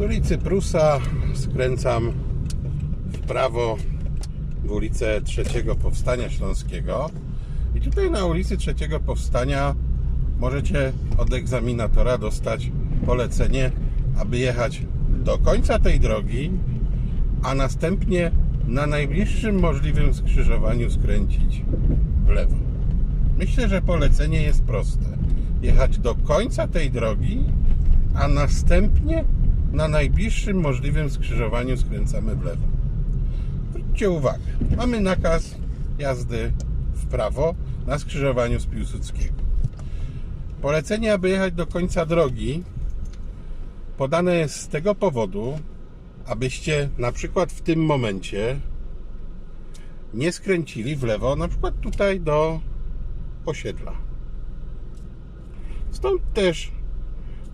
ulicy Prusa skręcam w prawo w ulicę Trzeciego Powstania Śląskiego. I tutaj na ulicy Trzeciego Powstania możecie od egzaminatora dostać polecenie, aby jechać do końca tej drogi, a następnie na najbliższym możliwym skrzyżowaniu skręcić w lewo. Myślę, że polecenie jest proste. Jechać do końca tej drogi, a następnie na najbliższym możliwym skrzyżowaniu skręcamy w lewo. Zwróćcie uwagę, mamy nakaz jazdy w prawo na skrzyżowaniu z Piłsudskiego. Polecenie, aby jechać do końca drogi, podane jest z tego powodu, abyście na przykład w tym momencie nie skręcili w lewo, na przykład tutaj do osiedla. Stąd też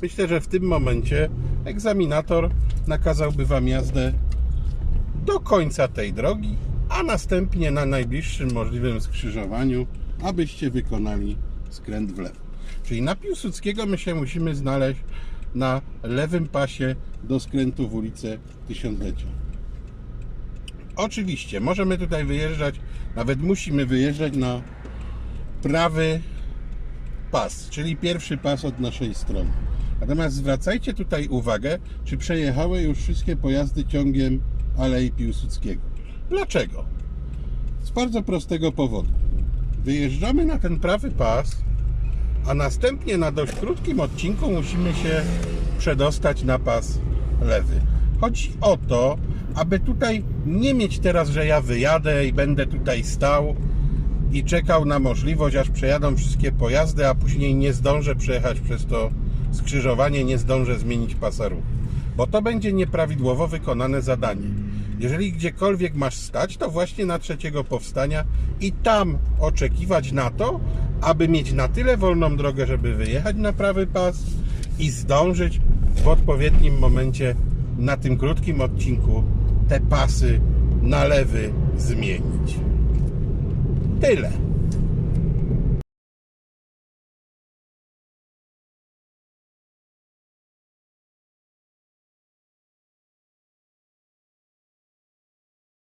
myślę, że w tym momencie egzaminator nakazałby Wam jazdę do końca tej drogi, a następnie na najbliższym możliwym skrzyżowaniu, abyście wykonali skręt w lewo. Czyli na Piłsudskiego my się musimy znaleźć na lewym pasie do skrętu w ulicę Tysiąclecia. Oczywiście, możemy tutaj wyjeżdżać, nawet musimy wyjeżdżać na prawy pas, czyli pierwszy pas od naszej strony. Natomiast zwracajcie tutaj uwagę, czy przejechały już wszystkie pojazdy ciągiem Alei Piłsudskiego. Dlaczego? Z bardzo prostego powodu. Wyjeżdżamy na ten prawy pas, a następnie na dość krótkim odcinku musimy się przedostać na pas lewy. Chodzi o to, aby tutaj nie mieć teraz, że ja wyjadę i będę tutaj stał i czekał na możliwość, aż przejadą wszystkie pojazdy, a później nie zdążę przejechać przez to skrzyżowanie, nie zdążę zmienić pasa ruchu. Bo to będzie nieprawidłowo wykonane zadanie. Jeżeli gdziekolwiek masz stać, to właśnie na trzeciego powstania i tam oczekiwać na to, aby mieć na tyle wolną drogę, żeby wyjechać na prawy pas i zdążyć w odpowiednim momencie na tym krótkim odcinku te pasy na lewy zmienić. Tyle.